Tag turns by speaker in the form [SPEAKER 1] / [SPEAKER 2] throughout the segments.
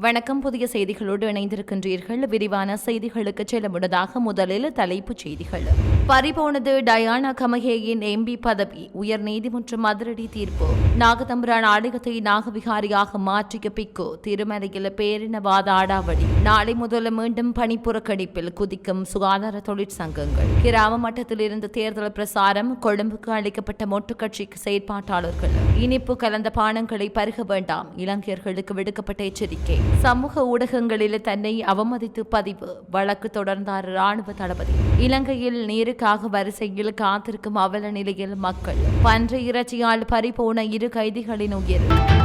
[SPEAKER 1] வணக்கம். புதிய செய்திகளோடு இணைந்திருக்கின்றீர்கள். விரிவான செய்திகளுக்கு செல்ல முன்னதாக முதலில் தலைப்புச் செய்திகள். பறிபோனது டயானா கமகேயின் எம்பி பதவி. உயர் நீதிமன்றம் அதிரடி தீர்ப்பு. நாகதம்பரான் ஆலயத்தை நாகவிகாரியாக மாற்றிய பிக்கு. திருமலையில் பேரினவாத ஆடாவடி. நாளை முதல் மீண்டும் பணிப்புறக்கணிப்பில் குதிக்கும் சுகாதார தொழிற்சங்கங்கள் கிராம மட்டத்திலிருந்து தேர்தல் பிரசாரம். கொழும்புக்கு அளிக்கப்பட்ட மொட்டுக்கட்சி செயற்பாட்டாளர்கள். இனிப்பு கலந்த பானங்களை பருக வேண்டாம். இலங்கையர்களுக்கு விடுக்கப்பட்ட எச்சரிக்கை. சமூக ஊடகங்களில் தன்னை அவமதித்து பதிவு. வழக்கு தொடர்ந்தார் ராணுவ தளபதி. இலங்கையில் நீருக்காக வரிசையில் காத்திருக்கும் அவல நிலையில் மக்கள். பன்றி இறைச்சியால் பறிபோன இரு கைதிகளின் உயிர்.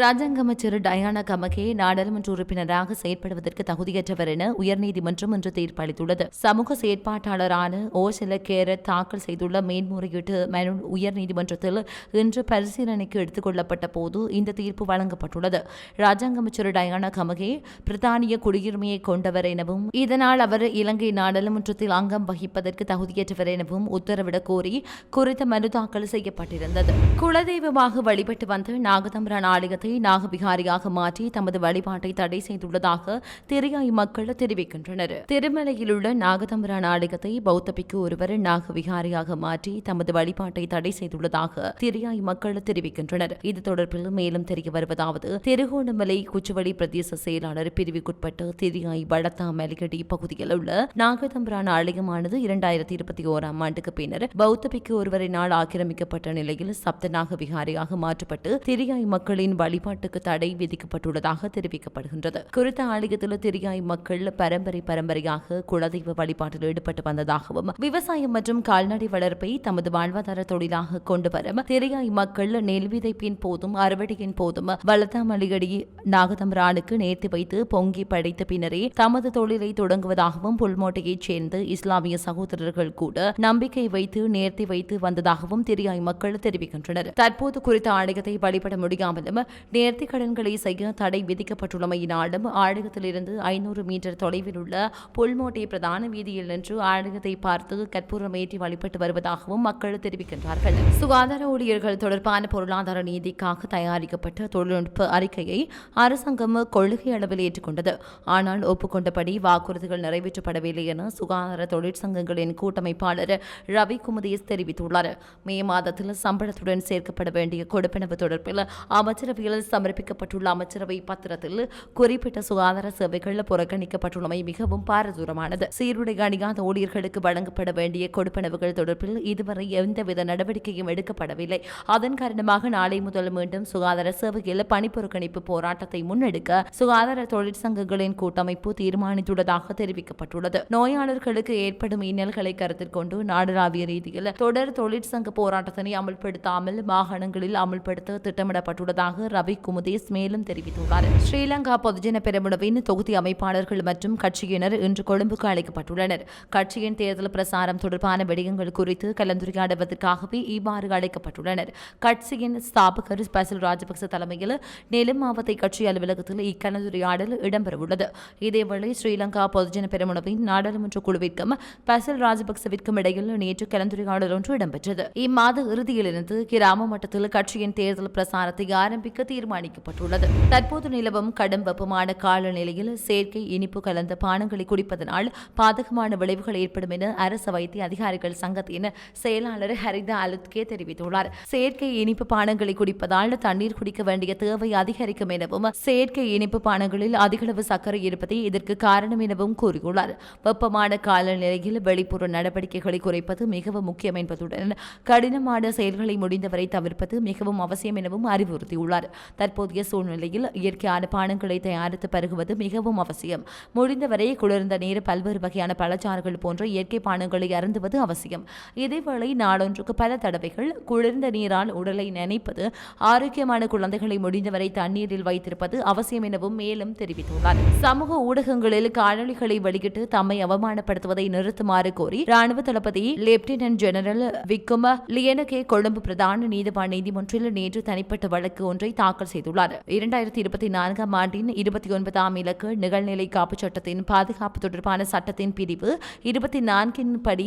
[SPEAKER 1] ராஜாங்க அமைச்சர் டயானா கமகே நாடாளுமன்ற உறுப்பினராக செயற்படுவதற்கு தகுதியற்றவர் என உயர்நீதிமன்றம் இன்று தீர்ப்பளித்துள்ளது. சமூக செயற்பாட்டாளரான ஓசல கேரட் தாக்கல் செய்துள்ள மேன்முறையீட்டு மனு உயர்நீதிமன்றத்தில் இன்று பரிசீலனைக்கு எடுத்துக் கொள்ளப்பட்ட போது இந்த தீர்ப்பு வழங்கப்பட்டுள்ளது. ராஜாங்க அமைச்சர் டயானா கமகே பிரித்தானிய குடியுரிமையை கொண்டவர் எனவும் இதனால் அவர் இலங்கை நாடாளுமன்றத்தில் அங்கம் வகிப்பதற்கு தகுதியற்றவர் எனவும் உத்தரவிடக் கோரி குறித்த மனு தாக்கல் செய்யப்பட்டிருந்தது. குலதெய்வமாக வழிபட்டு வந்த நாகதம்பரான் ஆலயத்தை நாகவிகாரியாக மாற்றி தமது வழிபாட்டை தடை செய்துள்ளதாக திரியாய் மக்கள் தெரிவிக்கின்றனர். திருமலையில் உள்ள நாகதம்பரான் ஆலயத்தை பௌத்த பிக்கு ஒருவர் நாகவிகாரியாக மாற்றி தமது வழிபாட்டை தடை செய்துள்ளதாக திரியாய் மக்கள் தெரிவிக்கின்றனர். இது தொடர்பில் மேலும் தெரிய வருவதாவது திருகோணமலை குச்சுவடி பிரதேச செயலாளர் பிரிவுக்குட்பட்ட திரியாய் வடத்தா மலிகடி பகுதியில் உள்ள நாகதம்பரான் ஆலயமானது இரண்டாயிரத்தி இருபத்தி ஓராம் ஆண்டுக்கு பின்னர் பௌத்த பிக்கு ஒருவரினால் ஆக்கிரமிக்கப்பட்ட நிலையில் சப்தநாக விகாரியாக மாற்றப்பட்டு திரியாய் மக்களின் வழி வழிபாட்டுக்கு தடை விதிக்கப்பட்டுள்ளதாக தெரிவிக்கப்படுகின்றது. குறித்த ஆலயத்தில் திரியாய் மக்கள் பரம்பரை பரம்பரையாக குலதெய்வ வழிபாட்டில் ஈடுபட்டு வந்ததாகவும் விவசாயம் மற்றும் கால்நடை வளர்ப்பை தமது வாழ்வாதார தொழிலாக கொண்டு வரும் திரியாய் மக்கள் நெல் விதைப்பின் போதும் அறுவடையின் போதும் வளர்த்தாமலிகடி நாகதம்பரானுக்கு நேர்த்தி வைத்து பொங்கி படைத்த பின்னரே தமது தொழிலை தொடங்குவதாகவும் புல்மோட்டையைச் சேர்ந்த இஸ்லாமிய சகோதரர்கள் கூட நம்பிக்கை வைத்து நேர்த்தி வைத்து வந்ததாகவும் திரியாய் மக்கள் தெரிவிக்கின்றனர். தற்போது குறித்த ஆலயத்தை வழிபட முடியாமலும் நேர்த்தி கடன்களை செய்ய தடை விதிக்கப்பட்டுள்ளமையினாலும் ஆழகத்திலிருந்து ஐநூறு மீட்டர் தொலைவில் உள்ள புல்மோட்டை பிரதான வீதியில் நின்று ஆழகத்தை பார்த்து கற்பூரமேற்றி வழிபட்டு வருவதாகவும் மக்கள் தெரிவிக்கின்றார்கள். சுகாதார ஊழியர்கள் தொடர்பான பொருளாதார நீதிக்காக தயாரிக்கப்பட்ட தொழில்நுட்ப அறிக்கையை அரசாங்கம் கொள்கை அளவில் ஏற்றுக்கொண்டது. ஆனால் ஒப்புக்கொண்டபடி வாக்குறுதிகள் நிறைவேற்றப்படவில்லை என சுகாதார தொழிற்சங்கங்களின் கூட்டமைப்பாளர் ரவி குமுதேஸ் தெரிவித்துள்ளார். மே மாதத்தில் சம்பளத்துடன் சேர்க்கப்பட வேண்டிய கொடுப்பனவு தொடர்பில் அமைச்சரவையில் சமர்ப்பிக்கப்பட்டுள்ள அமைச்சரவை பத்திரத்தில் குறிப்பிட்ட சுகாதார சேவைகள் புறக்கணிக்கப்பட்டுள்ளமை மிகவும் பாரதூரமானது. சீருடை அணியாத ஊழியர்களுக்கு வழங்கப்பட வேண்டிய கொடுப்பனவுகள் தொடர்பில் இதுவரை எந்தவித நடவடிக்கையும் எடுக்கப்படவில்லை. அதன் காரணமாக நாளை முதல் மீண்டும் சுகாதார சேவையில் பணிப்புறக்கணிப்பு போராட்டத்தை முன்னெடுக்க சுகாதார தொழிற்சங்கங்களின் கூட்டமைப்பு தீர்மானித்துள்ளதாக தெரிவிக்கப்பட்டுள்ளது. நோயாளர்களுக்கு ஏற்படும் இன்னல்களை கருத்தில் கொண்டு நாடளாவிய ரீதியில் தொடர் தொழிற்சங்க போராட்டத்தினை அமல்படுத்தாமல் மாகாணங்களில் அமல்படுத்த திட்டமிடப்பட்டுள்ளதாக ரவி குமுதேஸ் மேலும் தெரிவித்துள்ளார். ஸ்ரீலங்கா பொதுஜன பெரமுனவின் தொகுதி அமைப்பாளர்கள் மற்றும் கட்சியினர் இன்று கொழும்புக்கு அழைக்கப்பட்டுள்ளனர். கட்சியின் தேர்தல் பிரசாரம் தொடர்பான விடயங்கள் குறித்து கலந்துரையாடுவதற்காகவே இவ்வாறு அழைக்கப்பட்டுள்ளனர். கட்சியின் ஸ்தாபகர் ஸ்பெசல் ராஜபக்ச தலைமையில் நெலும் மாவட்ட கட்சி அலுவலகத்தில் இக்கலந்துரையாடல் இடம்பெறவுள்ளது. இதேவேளை ஸ்ரீலங்கா பொதுஜன பெரமுனவின் நாடாளுமன்ற குழுவிற்கும் பசல் ராஜபக்சவிற்கும் இடையில் நேற்று கலந்துரையாடல் ஒன்று இடம்பெற்றது. இம்மாத இறுதியிலிருந்து கிராம மட்டத்தில் கட்சியின் தேர்தல் பிரசாரத்தை ஆரம்பிக்க தீர்மானிக்கப்பட்டுள்ளது. தற்போது நிலவும் கடும் வெப்பமான காலநிலையில் செயற்கை இனிப்பு கலந்த பானங்களை குடிப்பதனால் பாதகமான விளைவுகள் ஏற்படும் என அரசு வைத்திய அதிகாரிகள் சங்கத்தின் செயலாளர் ஹரிதா அலுத்கே தெரிவித்துள்ளார். செயற்கை இனிப்பு பானங்களை குடிப்பதால் தண்ணீர் குடிக்க வேண்டிய தேவை அதிகரிக்கும் எனவும் செயற்கை இனிப்பு பானங்களில் அதிகளவு சர்க்கரை இருப்பதே இதற்கு காரணம் எனவும் கூறியுள்ளார். வெப்பமான காலநிலையில் வெளிப்புற நடவடிக்கைகளை குறைப்பது மிகவும் முக்கியம் என்பதுடன் கடினமான செயல்களை முடிந்தவரை தவிர்ப்பது மிகவும் அவசியம் எனவும் அறிவுறுத்தியுள்ளார். தற்போதைய சூழ்நிலையில் இயற்கையான பானங்களை தயாரித்து பருகுவது மிகவும் அவசியம். முடிந்தவரை குளிர்ந்த நீர் பல்வேறு வகையான பழச்சாறுகள் போன்ற இயற்கை பானங்களை அருந்துவது அவசியம். இதேவேளை நாளொன்றுக்கு பல தடவைகள் குளிர்ந்த நீரால் உடலை நினைப்பது ஆரோக்கியமான குழந்தைகளை முடிந்தவரை தண்ணீரில் வைத்திருப்பது அவசியம் எனவும் மேலும் தெரிவித்துள்ளார். சமூக ஊடகங்களில் காணொலிகளை வெளியிட்டு தம்மை அவமானப்படுத்துவதை நிறுத்துமாறு கோரி ராணுவ தளபதி லெப்டினன்ட் ஜெனரல் விக்கும லியனகே கொழும்பு பிரதான நீதிபான் நீதிமன்றில் நேற்று தனிப்பட்ட வழக்கு ஒன்றை தாக்கல் தாக்கல் செய்துள்ளார். இரண்டாயிரத்தி இருபத்தி நான்காம் ஆண்டின் இருபத்தி ஒன்பதாம் இலக்கு நிகழ்நிலை காப்பு சட்டத்தின் பாதுகாப்பு தொடர்பான சட்டத்தின் பிரிவு இருபத்தி நான்கின் படி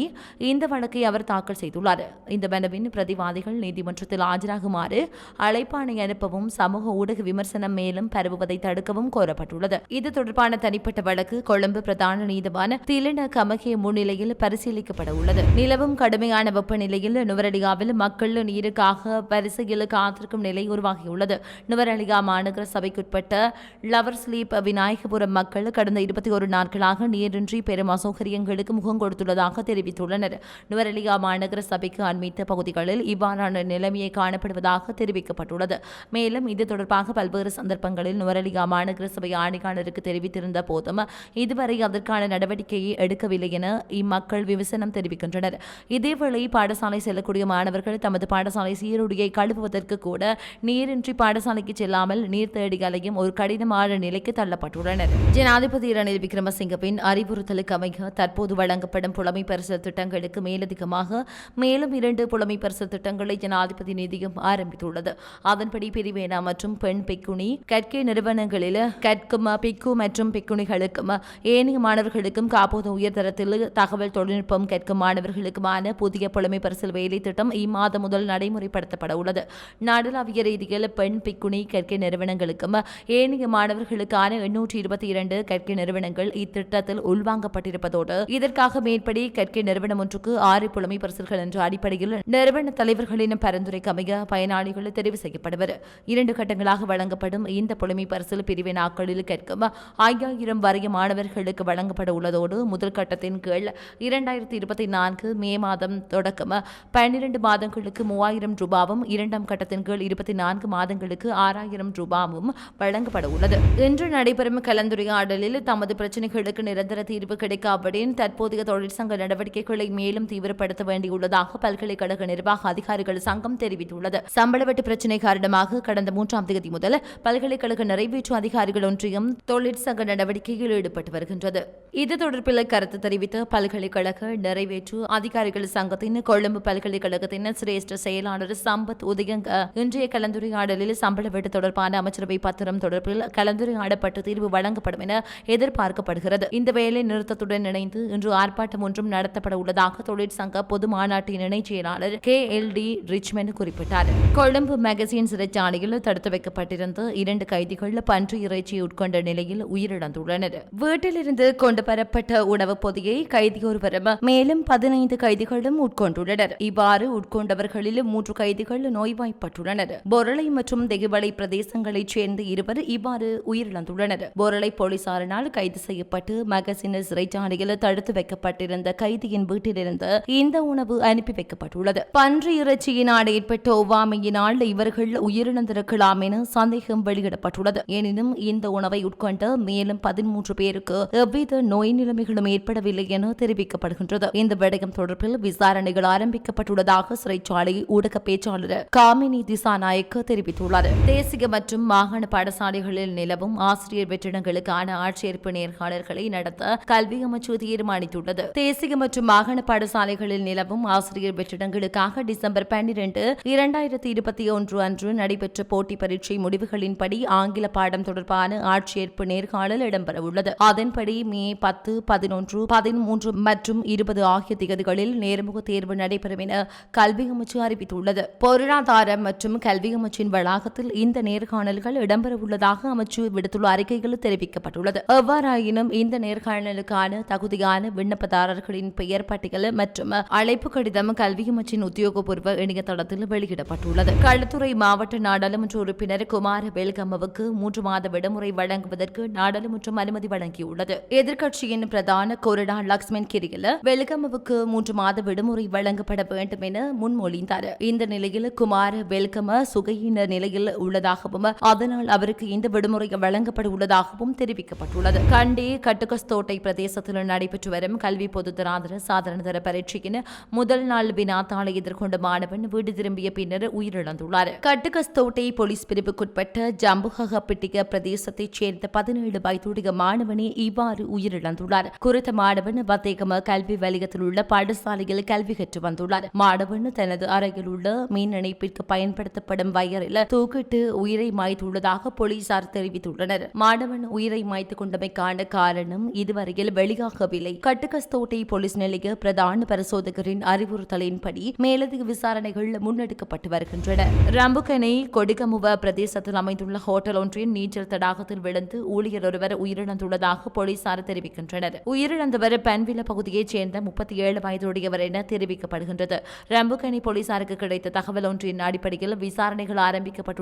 [SPEAKER 1] இந்த வழக்கை அவர் தாக்கல் செய்துள்ளார். இந்த மனுவின் பிரதிவாதிகள் நீதிமன்றத்தில் ஆஜராகுமாறு அழைப்பாணை அனுப்பவும் சமூக ஊடக விமர்சனம் மேலும் பரவுவதை தடுக்கவும் கோரப்பட்டுள்ளது. இது தொடர்பான தனிப்பட்ட வழக்கு கொழும்பு பிரதான நீதிவான திலின கமகே முன்னிலையில் பரிசீலிக்கப்பட உள்ளது. நிலவும் கடுமையான வெப்பநிலையில் நுவரடியாவில் மக்கள் நீருக்காக வரிசையில் காத்திருக்கும் நிலை உருவாகியுள்ளது. நுவரலியா மாநகர சபைக்குட்பட்ட லவர் ஸ்லீப் விநாயகபுரம் மக்கள் கடந்த இருபத்தி ஒரு நாட்களாக நீரின்றி பெரும் அசௌகரியங்களுக்கு முகம் கொடுத்துள்ளதாக தெரிவித்துள்ளனர். நுவரலியா மாநகர சபைக்கு அண்மித்த பகுதிகளில் இவ்வாறான நிலைமையை காணப்படுவதாக தெரிவிக்கப்பட்டுள்ளது. மேலும் இது தொடர்பாக பல்வேறு சந்தர்ப்பங்களில் நுவரலியா மாநகர சபை ஆணையாளருக்கு தெரிவித்திருந்த போதும் இதுவரை அதற்கான நடவடிக்கையை எடுக்கவில்லை என இம்மக்கள் விமர்சனம் தெரிவிக்கின்றனர். இதேவேளை பாடசாலை செல்லக்கூடிய மாணவர்கள் தமது பாடசாலை சீருடையை கழுவுவதற்கு கூட நீரின்றி பாடசாலைக்கு செல்லாமல் நீர் தேடி அலையும் ஒரு கடினமான நிலைக்கு தள்ளப்பட்டுள்ளனர். ஜனாதிபதி ரணில் விக்ரமசிங்கவின் அறிவுறுத்தலுக்கு அமைய தற்போது வழங்கப்படும் புலமை பரிசல் திட்டங்களுக்கு மேலதிகமாக மேலும் இரண்டு புலமை பரிசல் திட்டங்களை ஜனாதிபதி நிதியம் ஆரம்பித்துள்ளது. அதன்படி பிரிவேனா மற்றும் பெண் பிக்குனி கற்கை நிறுவனங்களில் கற்கும் பிக்கு மற்றும் பெக்குனிகளுக்கும் ஏனைய மாணவர்களுக்கும் காப்போது உயர்தரத்தில் தகவல் தொழில்நுட்பம் கற்கும் மாணவர்களுக்குமான புதிய புலமை பரிசல் வேலை திட்டம் இம்மாதம் முதல் நடைமுறைப்படுத்தப்பட உள்ளது. நாடளாவிய ரீதியில் பெண் பிக்குனி கற்கை நிறுவனங்களுக்கும் ஏனைய மாணவர்களுக்கான எண்ணூற்றி இருபத்தி இரண்டு கற்கை நிறுவனங்கள் இத்திட்டத்தில் உள்வாங்கப்பட்டிருப்பதோடு இதற்காக மேற்படி கற்கை நிறுவனம் ஒன்றுக்கு ஆறு புலமை பரிசுகள் என்ற அடிப்படையில் நிறுவன தலைவர்களின் பரிந்துரைக்கு அமைய பயனாளிகள் தெரிவு செய்யப்படுவர். இரண்டு கட்டங்களாக வழங்கப்படும் இந்த புலமை பரிசில் பிரிவு நாட்களில் கேட்கும் ஐயாயிரம் வரைய மாணவர்களுக்கு வழங்கப்பட உள்ளதோடு முதல் கட்டத்தின் கீழ் இரண்டாயிரத்தி இருபத்தி நான்கு மே மாதம் தொடக்கம் பன்னிரண்டு மாதங்களுக்கு மூவாயிரம் ரூபாவும் இரண்டாம் கட்டத்தின் கீழ் இருபத்தி நான்கு மாதங்களுக்கு ஆறாயிரம் ரூபாவும் வழங்கப்பட உள்ளது இன்று நடைபெறும் கலந்துரையாடலில் தமது பிரச்சினைகளுக்கு நிரந்தர தீர்வு கிடைக்காவிடின் தற்போதைய தொழிற்சங்க நடவடிக்கைகளை மேலும் தீவிரப்படுத்த வேண்டியுள்ளதாக பல்கலைக்கழக நிர்வாக அதிகாரிகள் சங்கம் தெரிவித்துள்ளது. சம்பள வெட்டு பிரச்சினை காரணமாக கடந்த மூன்றாம் தேதி முதல் பல்கலைக்கழக நிறைவேற்று அதிகாரிகள் ஒன்றியம் தொழிற்சங்க நடவடிக்கையில் ஈடுபட்டு வருகின்றது. இது தொடர்பில் கருத்து தெரிவித்த பல்கலைக்கழக நிறைவேற்று அதிகாரிகள் சங்கத்தின் கொழும்பு பல்கலைக்கழகத்தின் சிரேஷ்ட செயலாளர் சம்பத் உதயங்க இன்றைய கலந்துரையாடலில் சம்பள வெட்டு தொடர்பான அமைச்சரவை பத்திரம் தொடர்பில் கலந்துரையாடப்பட்டு தீர்வு வழங்கப்படும் என எதிர்பார்க்கப்படுகிறது. இந்த வேலை நிறுத்தத்துடன் இணைந்து இன்று ஆர்ப்பாட்டம் ஒன்றும் நடத்தப்பட உள்ளதாக தொழிற்சங்க பொது மாநாட்டின் இணைச் செயலாளர் கே. எல். டி. ரிச்மென் குறிப்பிட்டார். கொழும்பு மேகசின் சிறைச்சாலையில் தடுத்து வைக்கப்பட்டிருந்த இரண்டு கைதிகள் பன்றி இறைச்சி உட்கொண்ட நிலையில் உயிரிழந்துள்ளனர். வீட்டிலிருந்து கொண்டு வரப்பட்ட உணவுப் பொதியை கைதி ஒருவரும் மேலும் பதினைந்து கைதிகளும் உட்கொண்டுள்ளனர். இவ்வாறு உட்கொண்டவர்களில் மூன்று கைதிகள் நோய்வாய்ப்பட்டுள்ளனர். பொருளை மற்றும் தெகுவளை பிரதேசங்களைச் சேர்ந்த இருவர் இவ்வாறு உயிரிழந்துள்ளனர். போரலை போலீசாரினால் கைது செய்யப்பட்டு மகசின சிறைச்சாலையில் தடுத்து வைக்கப்பட்டிருந்த கைதியின் வீட்டிலிருந்து இந்த உணவு அனுப்பி வைக்கப்பட்டுள்ளது. பன்றி இறைச்சியினால் ஏற்பட்ட ஒவ்வாமையினால் இவர்கள் உயிரிழந்திருக்கலாம் என சந்தேகம் வெளியிடப்பட்டுள்ளது. எனினும் இந்த உணவை உட்கொண்டு மேலும் பதிமூன்று பேருக்கு எவ்வித நோய் நிலைமைகளும் ஏற்படவில்லை என தெரிவிக்கப்படுகின்றது. இந்த விடயம் தொடர்பில் விசாரணைகள் ஆரம்பிக்கப்பட்டுள்ளதாக சிறைச்சாலை ஊடக பேச்சாளர் காமினி திசாநாயக்க தெரிவித்துள்ளார். தேசிய மற்றும் மாகாண பாடசாலைகளில் நிலவும் ஆசிரியர் வெற்றிடங்களுக்கான ஆட்சேர்ப்பு நேர்காணல்களை நடத்த கல்வி அமைச்சு தீர்மானித்துள்ளது. தேசிய மற்றும் மாகாண பாடசாலைகளில் நிலவும் ஆசிரியர் வெற்றிடங்களுக்காக டிசம்பர் பன்னிரண்டு இரண்டாயிரத்தி இருபத்தி ஒன்று அன்று நடைபெற்ற போட்டி பரீட்சை முடிவுகளின்படி ஆங்கில பாடம் தொடர்பான ஆட்சேர்ப்பு நேர்காணல் இடம்பெறவுள்ளது. அதன்படி மே பத்து பதினொன்று பதிமூன்று மற்றும் இருபது ஆகிய திகதிகளில் நேர்முக தேர்வு நடைபெறும் என கல்வி அமைச்சு அறிவித்துள்ளது. பொருளாதாரம் மற்றும் கல்வி அமைச்சின் வளாகத்தில் இந்த நேர்காணல்கள் இடம்பெறவுள்ளதாக அமைச்சு விடுத்துள்ள அறிக்கையில் தெரிவிக்கப்பட்டுள்ளது. எவ்வாறாயினும் இந்த நேர்காணலுக்கான தகுதியான விண்ணப்பதாரர்களின் பெயர் பட்டியல் மற்றும் அழைப்பு கடிதம் கல்வி அமைச்சின் உத்தியோகபூர்வ இணையதளத்தில் வெளியிடப்பட்டுள்ளது. களத்துறை மாவட்ட நாடாளுமன்ற உறுப்பினர் குமார வேல்கம்மவுக்கு மூன்று மாத விடுமுறை வழங்குவதற்கு நாடாளுமன்றம் அனுமதி வழங்கியுள்ளது. எதிர்க்கட்சியின் பிரதான கொரடா லக்ஷ்மன் கிரியில் வெல்கமவுக்கு மூன்று மாத விடுமுறை வழங்கப்பட வேண்டும் என முன்மொழிந்தார். இந்த நிலையில் குமார வெல்கம சுகையின நிலையில் உள்ளதாகவும் அதனால் அவருக்கு இந்த விடுமுறை வழங்கப்பட உள்ளதாகவும் தெரிவிக்கப்பட்டுள்ளது. கண்டி கட்டுகஸ்தோட்டை பிரதேசத்தில் நடைபெற்று வரும் கல்வி பொதுத்தராதர சாதாரணதர பரீட்சையின் முதல் நாள் வினாத்தாளை எதிர்கொண்ட மாணவன் வீடு திரும்பிய பின்னர் உயிரிழந்துள்ளார். கட்டுகஸ்தோட்டை போலீஸ் பிரிவுக்குட்பட்ட ஜம்புகப்பிட்டிக பிரதேசத்தைச் சேர்ந்த பதினேழு வயதுடைய மாணவனே இவ்வாறு உயிரிழந்துள்ளார். குறித்த மாணவன் வத்தேகம கல்வி வலயத்தில் உள்ள பாடசாலையில் கல்வி கற்று வந்துள்ளார். மாணவன் தனது அறையில் உள்ள மின் இணைப்பிற்கு பயன்படுத்தப்படும் வயரில் தூக்க குறுக்கிட்டு உயிரை மாய்த்துள்ளதாக போலீசார் தெரிவித்துள்ளனர். மாணவன் உயிரை மாய்த்து கொண்டமைக்கான காரணம் இதுவரையில் வெளியாகவில்லை. கட்டுக்கஸ்தோட்டை போலீஸ் நிலைய பிரதான பரிசோதகரின் அறிவுறுத்தலின்படி மேலதிக விசாரணைகள் முன்னெடுக்கப்பட்டு வருகின்றன. ரம்புகனை கொடிகமுவ பிரதேசத்தில் அமைந்துள்ள ஹோட்டல் ஒன்றின் நீச்சல் தடாகத்தில் விழுந்து ஊழியர் ஒருவர் உயிரிழந்துள்ளதாக போலீசார் தெரிவிக்கின்றனர். உயிரிழந்தவர் பன்வில பகுதியைச் சேர்ந்த முப்பத்தி ஏழு வயதுடையவர் என தெரிவிக்கப்படுகின்றது. ரம்புகனி போலீசாருக்கு கிடைத்த தகவல் ஒன்றின் அடிப்படையில் விசாரணைகள்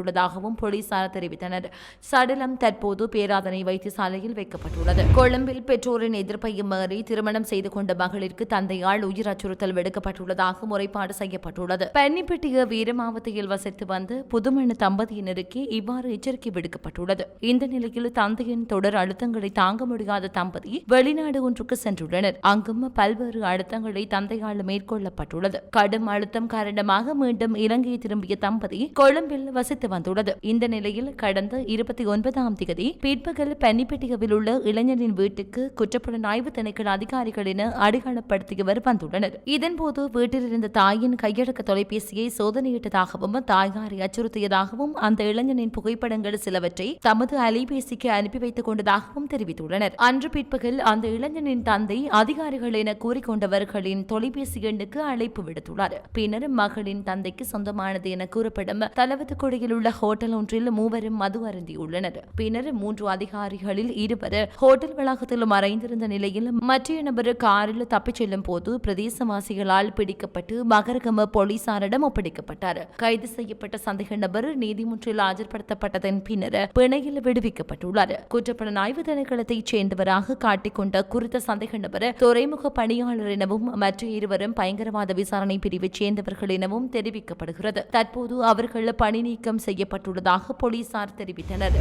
[SPEAKER 1] ஆரம்பிக்கப்பட்டுள்ளதாகவும் போலீசார் தெரிவித்தனர். சடலம் தற்போது பேராதனை வைத்தியசாலையில் வைக்கப்பட்டுள்ளது. கொழும்பில் பெற்றோரின் எதிர்ப்பையும் மீறி திருமணம் செய்து கொண்ட மகளிருக்கு தந்தையால் உயிர் அச்சுறுத்தல் விடுக்கப்பட்டுள்ளதாக முறைப்பாடு செய்யப்பட்டுள்ளது. பென்னிப்பட்டிய வீரமாவத்தையில் வசித்து வந்த புதுமண தம்பதியினருக்கு இவ்வாறு எச்சரிக்கை விடுக்கப்பட்டுள்ளது. இந்த நிலையில் தந்தையின் தொடர் அழுத்தங்களை தாங்க முடியாத தம்பதி வெளிநாடு ஒன்றுக்கு சென்றுள்ளனர். அங்கும் பல்வேறு அழுத்தங்களை தந்தையால் மேற்கொள்ளப்பட்டுள்ளது. கடும் அழுத்தம் காரணமாக மீண்டும் இலங்கை திரும்பிய தம்பதி கொழும்பில் வசித்து வந்துள்ளது. இந்த நிலையில் கடந்த இருபத்தி ஒன்பதாம் தேதி பிற்பகல் பன்னிப்பட்டிகவில் உள்ள இளைஞரின் வீட்டுக்கு குற்றப்புலனாய்வு திணைக்கள அதிகாரிகள் என அடையாளப்படுத்தியவர் வந்துள்ளனர். இதன்போது வீட்டில் இருந்த தாயின் கையடக்க தொலைபேசியை சோதனையிட்டதாகவும் தாயாரை அச்சுறுத்தியதாகவும் அந்த இளைஞனின் புகைப்படங்கள் சிலவற்றை தமது அலைபேசிக்கு அனுப்பி வைத்துக் கொண்டதாகவும் தெரிவித்துள்ளனர். அன்று பிற்பகல் அந்த இளைஞனின் தந்தை அதிகாரிகள் என கூறிக்கொண்டவர்களின் தொலைபேசி எண்ணுக்கு அழைப்பு விடுத்துள்ளார். பின்னர் மகளின் தந்தைக்கு சொந்தமானது என கூறப்படும் தலவத்துக்குடியில் உள்ள ஹோட்டல் ஒன்றில் மூவரும் மது அருந்தியுள்ளனர் பின்னர் மூன்று அதிகாரிகளில் இருவர் ஹோட்டல் வளாகத்தில் மறைந்திருந்த நிலையில் மற்ற நபர் காரில் தப்பிச் செல்லும் போது பிரதேசவாசிகளால் பிடிக்கப்பட்டு மகரகம போலீசாரிடம் ஒப்படைக்கப்பட்டார். கைது செய்யப்பட்ட சந்தேக நபர் நீதிமன்றில் ஆஜர்படுத்தப்பட்டதன் பின்னர் பிணையில் விடுவிக்கப்பட்டுள்ளார். குற்றப்புலனாய்வு திணைக்களத்தைச் சேர்ந்தவராக காட்டிக்கொண்ட குறித்த சந்தேக நபர் துறைமுக பணியாளர் எனவும் மற்ற இருவரும் பயங்கரவாத விசாரணை பிரிவைச் சேர்ந்தவர்கள் எனவும் தெரிவிக்கப்படுகிறது. தற்போது அவர்கள் பணி நீக்கம் செய்யப்பட்டுள்ளதாக போலீசார் தெரிவித்தனர்.